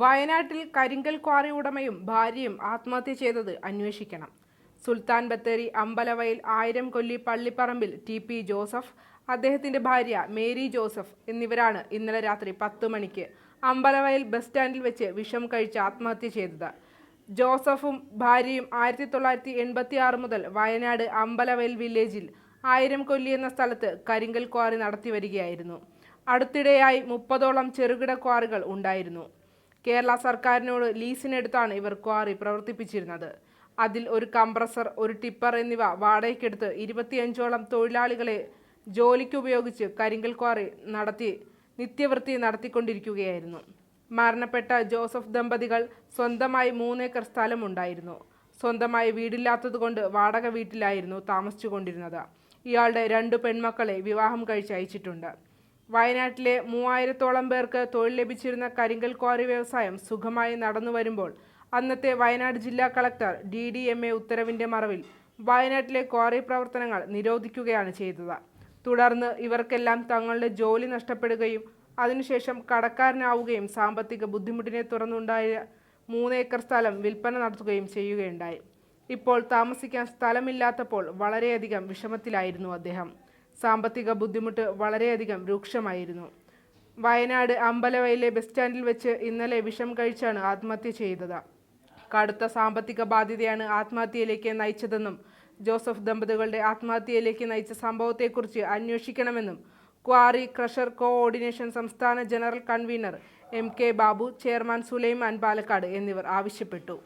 വയനാട്ടിൽ കരിങ്കൽ ക്വാറി ഉടമയും ഭാര്യയും ആത്മഹത്യ ചെയ്തത് അന്വേഷിക്കണം. സുൽത്താൻ ബത്തേരി അമ്പലവയൽ ആയിരം കൊല്ലി പള്ളിപ്പറമ്പിൽ ടി പി ജോസഫ് അദ്ദേഹത്തിന്റെ ഭാര്യ മേരി ജോസഫ് എന്നിവരാണ് ഇന്നലെ രാത്രി പത്ത് മണിക്ക് അമ്പലവയൽ ബസ് സ്റ്റാൻഡിൽ വെച്ച് വിഷം കഴിച്ച് ആത്മഹത്യ ചെയ്തത്. ജോസഫും ഭാര്യയും ആയിരത്തി തൊള്ളായിരത്തി എൺപത്തി ആറ് മുതൽ വയനാട് അമ്പലവയൽ വില്ലേജിൽ ആയിരം കൊല്ലി എന്ന സ്ഥലത്ത് കരിങ്കൽ ക്വാറി നടത്തി വരികയായിരുന്നു. അടുത്തിടെയായി മുപ്പതോളം ചെറുകിട ക്വാറികൾ ഉണ്ടായിരുന്നു. കേരള സർക്കാരിനോട് ലീസിനെടുത്താണ് ഇവർ ക്വാറി പ്രവർത്തിപ്പിച്ചിരുന്നത്. അതിൽ ഒരു കംപ്രസർ ഒരു ടിപ്പർ എന്നിവ വാടകയ്ക്കെടുത്ത് ഇരുപത്തിയഞ്ചോളം തൊഴിലാളികളെ ജോലിക്ക് ഉപയോഗിച്ച് കരിങ്കൽ ക്വാറി നടത്തി നിത്യവൃത്തി നടത്തിക്കൊണ്ടിരിക്കുകയായിരുന്നു. മരണപ്പെട്ട ജോസഫ് ദമ്പതികൾ സ്വന്തമായി മൂന്നേക്കർ സ്ഥലമുണ്ടായിരുന്നു. സ്വന്തമായി വീടില്ലാത്തതുകൊണ്ട് വാടക വീട്ടിലായിരുന്നു താമസിച്ചുകൊണ്ടിരുന്നത്. ഇയാളുടെ രണ്ടു പെൺമക്കളെ വിവാഹം കഴിച്ച് അയച്ചിട്ടുണ്ട് വയനാട്ടിലെ മൂവായിരത്തോളം പേർക്ക് തൊഴിൽ ലഭിച്ചിരുന്ന കരിങ്കൽ ക്വാറി വ്യവസായം സുഖമായി നടന്നു വരുമ്പോൾ അന്നത്തെ വയനാട് ജില്ലാ collector D D M A ഉത്തരവിന്റെ മറവിൽ വയനാട്ടിലെ ക്വാറി പ്രവർത്തനങ്ങൾ നിരോധിക്കുകയാണ് ചെയ്തത്. തുടർന്ന് ഇവർക്കെല്ലാം തങ്ങളുടെ ജോലി നഷ്ടപ്പെടുകയും അതിനുശേഷം കടക്കാരനാവുകയും സാമ്പത്തിക ബുദ്ധിമുട്ടിനെ തുടർന്നുണ്ടായ മൂന്നേക്കർ സ്ഥലം വിൽപ്പന നടത്തുകയും ചെയ്യുകയുണ്ടായി. ഇപ്പോൾ താമസിക്കാൻ സ്ഥലമില്ലാത്തപ്പോൾ വളരെയധികം വിഷമത്തിലായിരുന്നു അദ്ദേഹം. സാമ്പത്തിക ബുദ്ധിമുട്ട് വളരെയധികം രൂക്ഷമായിരുന്നു. വയനാട് അമ്പലവയലിലെ ബസ് സ്റ്റാൻഡിൽ വെച്ച് ഇന്നലെ വിഷം കഴിച്ചാണ് ആത്മഹത്യ ചെയ്തത്. കടുത്ത സാമ്പത്തിക ബാധ്യതയാണ് ആത്മഹത്യയിലേക്ക് നയിച്ചതെന്നും ജോസഫ് ദമ്പതികളുടെ ആത്മഹത്യയിലേക്ക് നയിച്ച സംഭവത്തെക്കുറിച്ച് അന്വേഷിക്കണമെന്നും ക്വാറി ക്രഷർ കോഓർഡിനേഷൻ സംസ്ഥാന general convener M K Babu chairman Sulaiman Palakkad എന്നിവർ ആവശ്യപ്പെട്ടു.